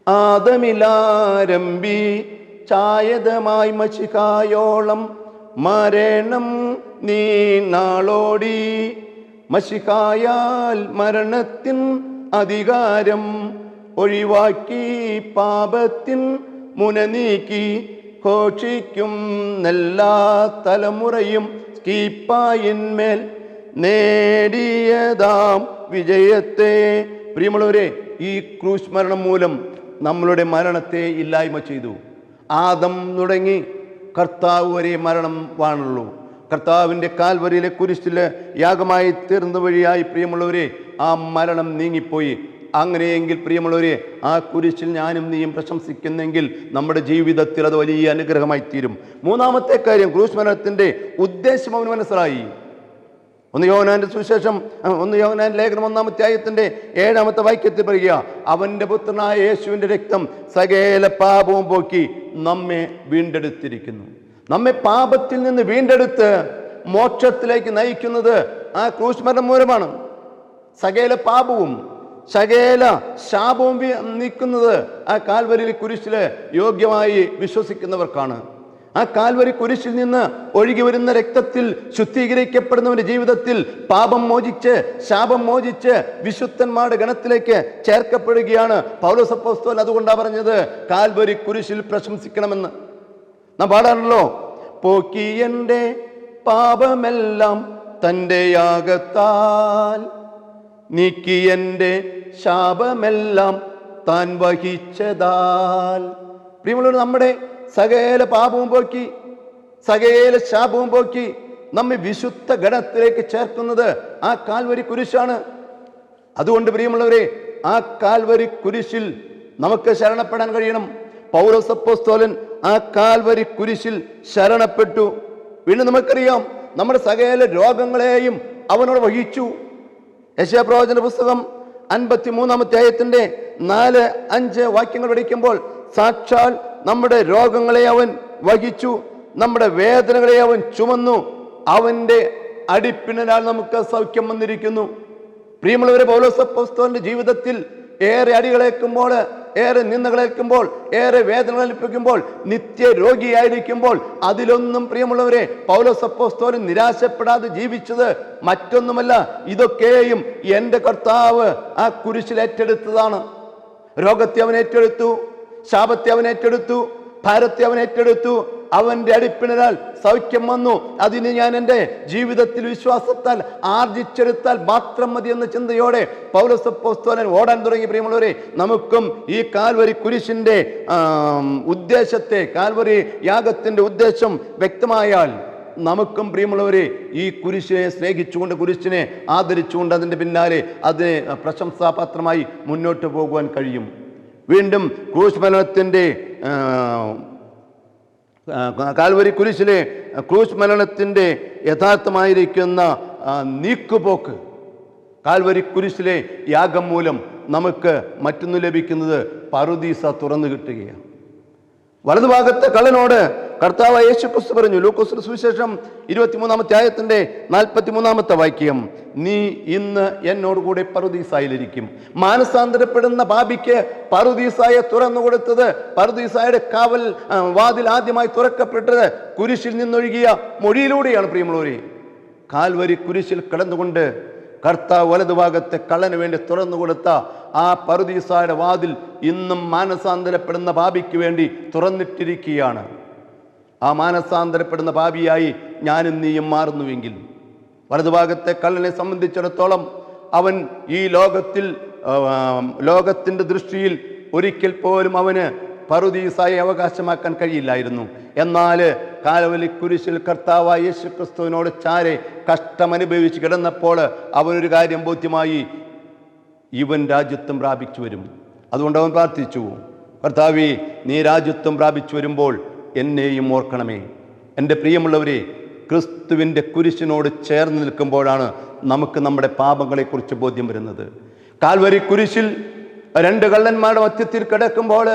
S1: ആദമിലാരംബി ചായതമായി മഷികായോളം മരണം നീ നാളോടി. മഷികായാൽ മരണത്തിൻ അധികാരം ഒഴിവാക്കി പാപത്തിൻ മുന നീക്കി ഘോഷിക്കും എല്ലാ തലമുറയും സ്കീപ്പായിന്മേൽ നേടിയതാം വിജയത്തെ. പ്രിയമുള്ളവരെ ഈ ക്രൂസ്മരണം മൂലം നമ്മളുടെ മരണത്തെ ഇല്ലായ്മ ചെയ്തു. ആദം തുടങ്ങി കർത്താവ് വരെ മരണം വാണുള്ളൂ. കർത്താവിന്റെ കാൽവരിയിലെ കുരിശിൽ യാഗമായി തീർന്ന വഴിയായി പ്രിയമുള്ളവരെ ആ മരണം നീങ്ങിപ്പോയി. അങ്ങനെയെങ്കിൽ പ്രിയമുള്ളവരെ ആ കുരിശിൽ ഞാനും നീയും പ്രശംസിക്കുന്നെങ്കിൽ നമ്മുടെ ജീവിതത്തിൽ അത് വലിയ അനുഗ്രഹമായി തീരും മൂന്നാമത്തെ കാര്യം ക്രൂശ് മരണത്തിന്റെ ഉദ്ദേശം അവന് മനസ്സിലായി. ഒന്ന് യോഹനാന്റെ സുവിശേഷം ഒന്ന് യോഹനാൻ ലേഖനം ഒന്നാം അധ്യായത്തിന്റെ ഏഴാമത്തെ വാക്യത്തിൽ പറയുക അവന്റെ പുത്രനായ യേശുവിന്റെ രക്തം സകേല പാപവും പോക്കി നമ്മെ വീണ്ടെടുത്തിരിക്കുന്നു. നമ്മെ പാപത്തിൽ നിന്ന് വീണ്ടെടുത്ത് മോക്ഷത്തിലേക്ക് നയിക്കുന്നത് ആ ക്രൂശ്മരണം മൂലമാണ്. സകേല പാപവും സകേല ശാപവും നീക്കുന്നത് ആ കാൽവരിയിൽ കുരിശിൽ യോഗ്യമായി വിശ്വസിക്കുന്നവർക്കാണ്. ആ കാൽവരി കുരിശിൽ നിന്ന് ഒഴുകി വരുന്ന രക്തത്തിൽ ശുദ്ധീകരിക്കപ്പെടുന്നവന്റെ ജീവിതത്തിൽ പാപം മോചിച്ച് ശാപം മോചിച്ച് വിശുദ്ധന്മാരുടെ ഗണത്തിലേക്ക് ചേർക്കപ്പെടുകയാണ് പൗലോസപ്പോസ്തോൽ അതുകൊണ്ടാണ് പറഞ്ഞത് കാൽവരി കുരിശിൽ പ്രശംസിക്കണമെന്ന്. നാം പാടാണല്ലോ പോക്കി എന്റെ പാപമെല്ലാം തന്റെ യാഗത്താൽ നീക്കി എന്റെ ശാപമെല്ലാം താൻ വഹിച്ചതാൽ. പ്രിയമുള്ളവർ നമ്മുടെ സകല പാപവും പോക്കി സകല ശാപവും പോക്കി നമ്മെ വിശുദ്ധ ഗണത്തിലേക്ക് ചേർക്കുന്നത് ആ കാൽവരി കുരിശാണ്. അതുകൊണ്ട് പ്രിയമുള്ളവരെ ആ കാൽവരി കുരിശിൽ നമുക്ക് ശരണപ്പെടാൻ കഴിയണം. പൗരസപ്പോസ്തോലൻ ആ കാൽവരി കുരിശിൽ ശരണപ്പെട്ടു. പിന്നെ നമുക്കറിയാം നമ്മുടെ സകല രോഗങ്ങളെയും അവനോട് വഹിച്ചു. യശപ്രവചന പുസ്തകം അൻപത്തി മൂന്നാമത്തെ അധ്യായത്തിന്റെ നാല് അഞ്ച് വാക്യങ്ങൾ പഠിക്കുമ്പോൾ സാക്ഷാൽ നമ്മുടെ രോഗങ്ങളെ അവൻ വഹിച്ചു നമ്മുടെ വേദനകളെ അവൻ ചുമന്നു അവന്റെ അടിപ്പിണരാൽ നമുക്ക് സൗഖ്യം വന്നിരിക്കുന്നു. പ്രിയമുള്ളവരെ പൗലോസപ്പോസ്തോന്റെ ജീവിതത്തിൽ ഏറെ അടികളേക്കുമ്പോൾ ഏറെ നിന്ദകളേൽക്കുമ്പോൾ ഏറെ വേദന ഏൽപ്പിക്കുമ്പോൾ നിത്യ രോഗിയായിരിക്കുമ്പോൾ അതിലൊന്നും പ്രിയമുള്ളവരെ പൗലോസപ്പോസ്തോലൻ നിരാശപ്പെടാതെ ജീവിച്ചത് മറ്റൊന്നുമല്ല ഇതൊക്കെയും എന്റെ കർത്താവ് ആ കുരിശിൽ ഏറ്റെടുത്തതാണ്. രോഗത്തെ അവൻ ഏറ്റെടുത്തു. ശാപത്തെ അവൻ ഏറ്റെടുത്തു ഭാരത്തെ അവൻ ഏറ്റെടുത്തു. അവന്റെ അടിപ്പിണരാൽ സൗഖ്യം വന്നു. അതിന് ഞാൻ എന്റെ ജീവിതത്തിൽ വിശ്വാസത്താൽ ആർജിച്ചെടുത്താൽ മാത്രം മതി എന്ന ചിന്തയോടെ പൗലസപ്പോസ്തോലൻ ഓടാൻ തുടങ്ങി. പ്രിയമുള്ളവരെ നമുക്കും ഈ കാൽവരി കുരിശിന്റെ ഉദ്ദേശത്തെ കാൽവരി യാഗത്തിന്റെ ഉദ്ദേശം വ്യക്തമായാൽ നമുക്കും പ്രിയമുള്ളവരെ ഈ കുരിശിനെ സ്നേഹിച്ചുകൊണ്ട് കുരിശിനെ ആദരിച്ചുകൊണ്ട് അതിന്റെ പിന്നാലെ അതിനെ പ്രശംസാപാത്രമായി മുന്നോട്ട് പോകുവാൻ കഴിയും. വീണ്ടും ക്രൂശ്മരണത്തിന്റെ കാൽവരി കുരിശിലെ ക്രൂശ്മരണത്തിന്റെ യഥാർത്ഥമായിരിക്കുന്ന നീക്കുപോക്ക് കാൽവരി കുരിശിലെ യാഗം മൂലം നമുക്ക് മറ്റൊന്ന് ലഭിക്കുന്നത് പറുദീസ തുറന്നു കിട്ടുകയാണ്. വലതുഭാഗത്തെ കള്ളനോട് കർത്താവ് യേശു ക്രിസ്തു പറഞ്ഞു ലൂക്കോസിന് സുവിശേഷം ഇരുപത്തിമൂന്നാമത്തെ ആയത്തിന്റെ നാൽപ്പത്തി മൂന്നാമത്തെ വാക്യം നീ ഇന്ന് എന്നോടുകൂടെ പറുദീസായിലിരിക്കും. മാനസാന്തരപ്പെടുന്ന ബാബിക്ക് പറുദീസായ തുറന്നു കൊടുത്തത് പറുദീസായുടെ കാവൽ വാതിൽ ആദ്യമായി തുറക്കപ്പെട്ടത് കുരിശിൽ നിന്നൊഴുകിയ മൊഴിയിലൂടെയാണ് പ്രിയമുള്ളവരെ. കാൽവരി കുരിശിൽ കിടന്നുകൊണ്ട് കർത്താവ് വലതുഭാഗത്തെ കള്ളന് വേണ്ടി തുറന്നു കൊടുത്ത ആ പറുദീസായുടെ വാതിൽ ഇന്നും മാനസാന്തരപ്പെടുന്ന ബാബിക്ക് വേണ്ടി തുറന്നിട്ടിരിക്കുകയാണ്. ആ മാനസാന്തരപ്പെടുന്ന പാപിയായി ഞാനും നീയും മാറുന്നുവെങ്കിൽ. വലതുഭാഗത്തെ കള്ളനെ സംബന്ധിച്ചിടത്തോളം അവൻ ഈ ലോകത്തിൽ ലോകത്തിന്റെ ദൃഷ്ടിയിൽ ഒരിക്കൽ പോലും അവന് പറുദീസായി അവകാശമാക്കാൻ കഴിയില്ലായിരുന്നു. എന്നാൽ കാലവലി കുരിശിൽ കർത്താവായ യേശു ക്രിസ്തുവിനോട് ചാരെ കഷ്ടമനുഭവിച്ച് കിടന്നപ്പോൾ അവനൊരു കാര്യം ബോധ്യമായി. ഇവൻ രാജ്യത്വം പ്രാപിച്ചു വരും. അതുകൊണ്ട് അവൻ പ്രാർത്ഥിച്ചു. കർത്താവി നീ രാജ്യത്വം പ്രാപിച്ചു വരുമ്പോൾ എന്നെയും ഓർക്കണമേ. എന്റെ പ്രിയമുള്ളവരെ ക്രിസ്തുവിന്റെ കുരിശിനോട് ചേർന്ന് നിൽക്കുമ്പോഴാണ് നമുക്ക് നമ്മുടെ പാപങ്ങളെക്കുറിച്ച് ബോധ്യം വരുന്നത്. കാൽവരി കുരിശിൽ രണ്ട് കള്ളന്മാരുടെ മധ്യത്തിൽ കിടക്കുമ്പോൾ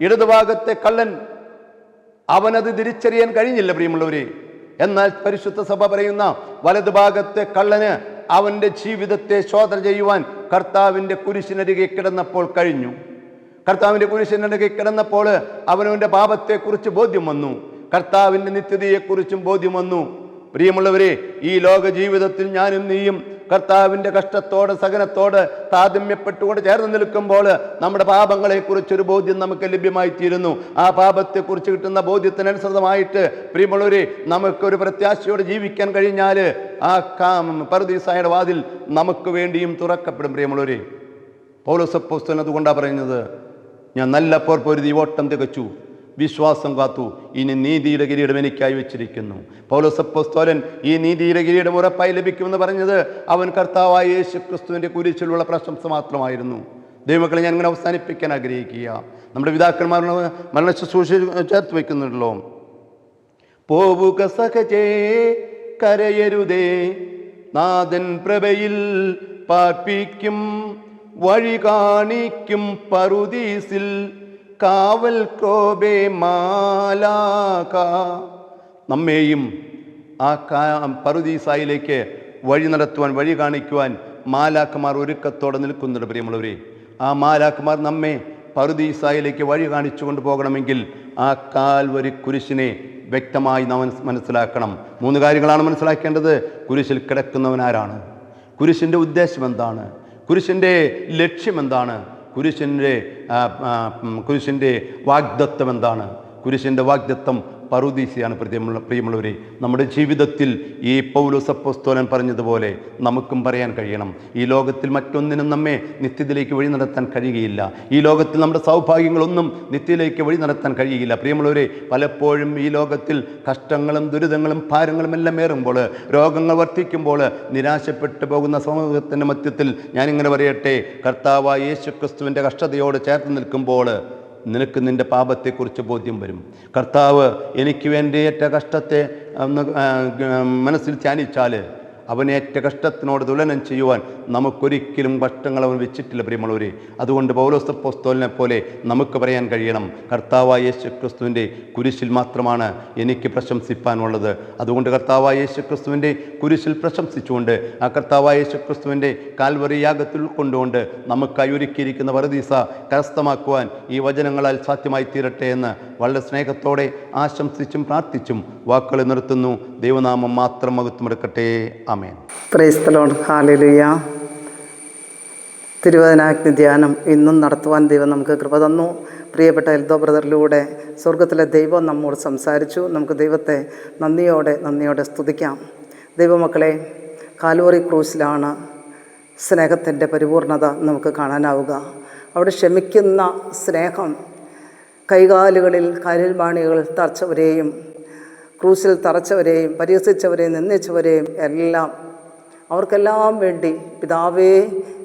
S1: ഇടതുഭാഗത്തെ കള്ളൻ അവനത് തിരിച്ചറിയാൻ കഴിഞ്ഞില്ല പ്രിയമുള്ളവരെ. എന്നാൽ പരിശുദ്ധ സഭ പറയുന്ന വലതുഭാഗത്തെ കള്ളന് അവന്റെ ജീവിതത്തെ ശോധന ചെയ്യുവാൻ കർത്താവിന്റെ കുരിശിനരികെ കിടന്നപ്പോൾ കഴിഞ്ഞു. കർത്താവിന്റെ കുരിശിനരികെ കിടന്നപ്പോൾ അവനവന്റെ പാപത്തെക്കുറിച്ച് ബോധ്യം വന്നു. കർത്താവിന്റെ നിത്യതയെക്കുറിച്ചും ബോധ്യം വന്നു. പ്രിയമുള്ളവരെ ഈ ലോക ജീവിതത്തിൽ ഞാനും നീയും കർത്താവിന്റെ കഷ്ടത്തോട് സഹനത്തോട് താതമ്യപ്പെട്ടുകൊണ്ട് ചേർന്ന് നിൽക്കുമ്പോൾ നമ്മുടെ പാപങ്ങളെക്കുറിച്ചൊരു ബോധ്യം നമുക്ക് ലഭ്യമായി തീരുന്നു ആ പാപത്തെക്കുറിച്ച് കിട്ടുന്ന ബോധ്യത്തിനനുസൃതമായിട്ട് പ്രിയമുള്ളവരെ നമുക്കൊരു പ്രത്യാശയോടെ ജീവിക്കാൻ കഴിഞ്ഞാൽ ആ കാ പരദീസായുടെ വാതിൽ നമുക്ക് വേണ്ടിയും തുറക്കപ്പെടും പ്രിയമുള്ളവരെ. പൗലോസപ്പോസ്തൻ അതുകൊണ്ടാണ് പറയുന്നത് ഞാൻ നല്ല പോർ പൊരുതി ഓട്ടം തികച്ചു. വിശ്വാസം കാത്തു. ഇനി നീതിയുടെ കിരീടം എനിക്കായി വെച്ചിരിക്കുന്നു. പൗലോസപ്പോസ്തോലൻ ഈ നീതിയുടെ കിരീടം ഉറപ്പായി ലഭിക്കുമെന്ന് പറഞ്ഞത് അവൻ കർത്താവായ യേശു ക്രിസ്തുവിന്റെ കുരിശിലുള്ള പ്രശംസ മാത്രമായിരുന്നു. ദൈവമക്കളെ ഞാൻ ഇങ്ങനെ അവസാനിപ്പിക്കാൻ ആഗ്രഹിക്കുക. നമ്മുടെ പിതാക്കന്മാർ മരണ ശുശ്രൂഷ ചേർത്ത് വയ്ക്കുന്നുണ്ടല്ലോ പോവുക സഹജേ കരയരുതേ. നാഥൻ പ്രഭയിൽ പാർപ്പിക്കും. വഴി കാണിക്കും പറുദീസിൽ കാവൽ കോബേ മാലാക. നമ്മെയും ആ പറുദീസായിലേക്ക് വഴി നടത്തുവാൻ വഴി കാണിക്കുവാൻ മാലാക്കമാർ ഒരുക്കത്തോടെ നിൽക്കുന്നുണ്ട് പ്രിയമുള്ളവരെ. ആ മാലാക്കമാർ നമ്മെ പറുദീസായിലേക്ക് വഴി കാണിച്ചു കൊണ്ടുപോകണമെങ്കിൽ ആ കാൽവരി കുരിശിനെ വ്യക്തമായി നാം മനസ്സിലാക്കണം. മൂന്ന് കാര്യങ്ങളാണ് മനസ്സിലാക്കേണ്ടത്. കുരിശിൽ കിടക്കുന്നവൻ ആരാണ്? കുരിശിന്റെ ഉദ്ദേശം എന്താണ്? കുരിശിന്റെ ലക്ഷ്യം എന്താണ് കുരിശിന്റെ കുരിശിന്റെ വാഗ്ദത്വം എന്താണ് കുരിശിന്റെ വാഗ്ദത്വം പറുദീസയാണ് പ്രിയമുള്ള പ്രിയമുള്ളവരെ നമ്മുടെ ജീവിതത്തിൽ ഈ പൗലോസപ്പോസ്തോലൻ പറഞ്ഞതുപോലെ നമുക്കും പറയാൻ കഴിയണം. ഈ ലോകത്തിൽ മറ്റൊന്നിനും നമ്മെ നിത്യത്തിലേക്ക് വഴി നടത്താൻ കഴിയുകയില്ല. ഈ ലോകത്തിൽ നമ്മുടെ സൗഭാഗ്യങ്ങളൊന്നും നിത്യത്തിലേക്ക് വഴി നടത്താൻ കഴിയുകയില്ല. പ്രിയമുള്ളവരെ പലപ്പോഴും ഈ ലോകത്തിൽ കഷ്ടങ്ങളും ദുരിതങ്ങളും ഭാരങ്ങളും എല്ലാം ഏറുമ്പോൾ രോഗങ്ങൾ വർദ്ധിക്കുമ്പോൾ നിരാശപ്പെട്ടു പോകുന്ന സമൂഹത്തിന്റെ മധ്യത്തിൽ ഞാനിങ്ങനെ പറയട്ടെ കർത്താവായ യേശു ക്രിസ്തുവിന്റെ കഷ്ടതയോട് ചേർത്ത് നിൽക്കുമ്പോൾ നിനക്ക് നിന്റെ പാപത്തെക്കുറിച്ച് ബോധ്യം വരും. കർത്താവ് എനിക്ക് വേണ്ടിയേറ്റ കഷ്ടത്തെ മനസ്സിൽ ധ്യാനിച്ചാൽ അവനേറ്റ കഷ്ടത്തിനോട് തുലനം ചെയ്യുവാൻ നമുക്കൊരിക്കലും കഷ്ടങ്ങൾ അവൻ വെച്ചിട്ടില്ല പ്രിയമുള്ളവരെ അതുകൊണ്ട് പൗലോസ്തപ്പോസ്തോലിനെ പോലെ നമുക്ക് പറയാൻ കഴിയണം കർത്താവായ യേശു ക്രിസ്തുവിന്റെ കുരിശിൽ മാത്രമാണ് എനിക്ക് പ്രശംസിപ്പാനുള്ളത്. അതുകൊണ്ട് കർത്താവായ യേശു ക്രിസ്തുവിന്റെ കുരിശിൽ പ്രശംസിച്ചുകൊണ്ട് ആ കർത്താവായ യേശു ക്രിസ്തുവിന്റെ കാൽവറി യാഗത്തിൽ കൊണ്ടുകൊണ്ട് നമുക്കായി ഒരുക്കിയിരിക്കുന്ന വറുദീസ കരസ്ഥമാക്കുവാൻ ഈ വചനങ്ങളാൽ സാധ്യമായി തീരട്ടെ എന്ന് വളരെ സ്നേഹത്തോടെ ആശംസിച്ചും പ്രാർത്ഥിച്ചും വാക്കുകൾ നിർത്തുന്നു. ദൈവനാമം മാത്രം മഹത്വമെടുക്കട്ടെ ആമേൻ.
S2: പ്രൈസ്തലോൺ ഹാലലുയ തിരുവചനാഗ്നി ധ്യാനം ഇന്നും നടത്തുവാൻ ദൈവം നമുക്ക് കൃപ തന്നു. പ്രിയപ്പെട്ട എൽദോ ബ്രദറിലൂടെ സ്വർഗത്തിലെ ദൈവം നമ്മോട് സംസാരിച്ചു. നമുക്ക് ദൈവത്തെ നന്ദിയോടെ നന്ദിയോടെ സ്തുതിക്കാം. ദൈവമക്കളെ കാലുവറി ക്രൂസിലാണ് സ്നേഹത്തിന്റെ പരിപൂർണത നമുക്ക് കാണാനാവുക. അവിടെ ക്ഷമിക്കുന്ന സ്നേഹം കൈകാലുകളിൽ കാലിൽമാണികൾ തറച്ചവരെയും ക്രൂസിൽ തറച്ചവരെയും പരിഹസിച്ചവരെയും നിന്ദിച്ചവരെയും എല്ലാം അവർക്കെല്ലാം വേണ്ടി പിതാവേ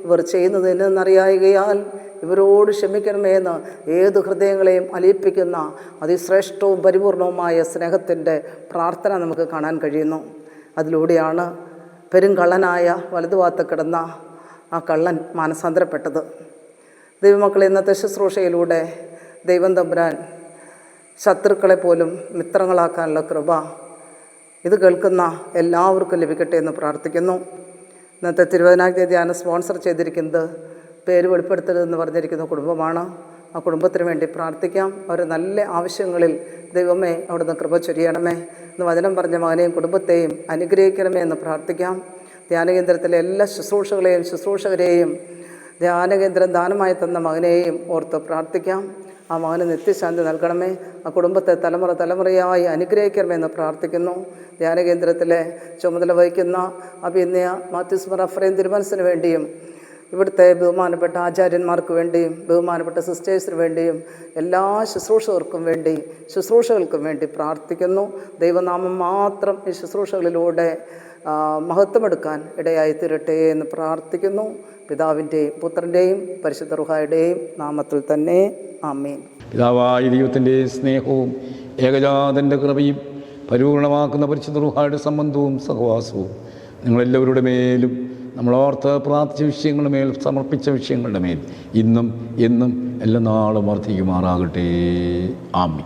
S2: ഇവർ ചെയ്യുന്നത് എന്നറിയായികയാൽ ഇവരോട് ക്ഷമിക്കണമേ എന്ന് ഏത് ഹൃദയങ്ങളെയും അലിയിപ്പിക്കുന്ന അതിശ്രേഷ്ഠവും പരിപൂർണവുമായ സ്നേഹത്തിന്റെ പ്രാർത്ഥന നമുക്ക് കാണാൻ കഴിയുന്നു. അതിലൂടെയാണ് പെരുങ്കള്ളനായ വലതുഭാഗത്ത് കിടന്ന ആ കള്ളൻ മാനസാന്തരപ്പെട്ടത്. ദൈവമക്കളെ ഇന്നത്തെ ശുശ്രൂഷയിലൂടെ ദൈവം തമ്പുരാൻ ശത്രുക്കളെ പോലും മിത്രങ്ങളാക്കാനുള്ള കൃപ ഇത് കേൾക്കുന്ന എല്ലാവർക്കും ലഭിക്കട്ടെ എന്ന് പ്രാർത്ഥിക്കുന്നു. ഇന്നത്തെ തിരുവനന്തപുരം ധ്യാനം സ്പോൺസർ ചെയ്തിരിക്കുന്നത് പേര് വെളിപ്പെടുത്തരുതെന്ന് പറഞ്ഞിരിക്കുന്ന കുടുംബമാണ്. ആ കുടുംബത്തിന് വേണ്ടി പ്രാർത്ഥിക്കാം. അവരുടെ നല്ല ആവശ്യങ്ങളിൽ ദൈവമേ അവിടുന്ന് കൃപ ചൊരിയണമേ എന്ന് വചനം പറഞ്ഞ മകനെയും കുടുംബത്തെയും അനുഗ്രഹിക്കണമേ എന്ന് പ്രാർത്ഥിക്കാം. ധ്യാനകേന്ദ്രത്തിലെ എല്ലാ ശുശ്രൂഷകളെയും ശുശ്രൂഷകരെയും ധ്യാനകേന്ദ്രം ദാനമായി തന്ന മകനെയും ഓർത്ത് പ്രാർത്ഥിക്കാം. ആ മകന് നിത്യശാന്തി നൽകണമേ. ആ കുടുംബത്തെ തലമുറ തലമുറയായി അനുഗ്രഹിക്കണമെന്ന് പ്രാർത്ഥിക്കുന്നു. ധ്യാനകേന്ദ്രത്തിലെ ചുമതല വഹിക്കുന്ന അഭിനയ മാത്യുസ് റഫറേൻ തിരുമനസിന് വേണ്ടിയും ഇവിടുത്തെ ബഹുമാനപ്പെട്ട ആചാര്യന്മാർക്ക് വേണ്ടിയും ബഹുമാനപ്പെട്ട സിസ്റ്റേഴ്സിന് വേണ്ടിയും എല്ലാ ശുശ്രൂഷകർക്കും വേണ്ടി ശുശ്രൂഷകൾക്കും വേണ്ടി പ്രാർത്ഥിക്കുന്നു. ദൈവനാമം മാത്രം ഈ ശുശ്രൂഷകളിലൂടെ മഹത്വമെടുക്കാൻ ഇടയായി തീരട്ടെ എന്ന് പ്രാർത്ഥിക്കുന്നു. പിതാവിന്റെയും പുത്രന്റെയും പരിശുദ്ധ റുഹായുടെയും നാമത്തിൽ തന്നെ ആമീൻ.
S3: പിതാവായ ദൈവത്തിന്റെ സ്നേഹവും ഏകജാതന്റെ കൃപയും പരിപൂർണമാക്കുന്ന പരിശുദ്ധ സംബന്ധവും സഹവാസവും നിങ്ങളെല്ലാവരുടെ മേലും നമ്മളോർത്ത് പ്രാർത്ഥിച്ച വിഷയങ്ങളുടെ മേൽ സമർപ്പിച്ച വിഷയങ്ങളുടെ മേൽ ഇന്നും എന്നും എല്ലാ നാളും വർദ്ധിക്കുമാറാകട്ടെ. ആമി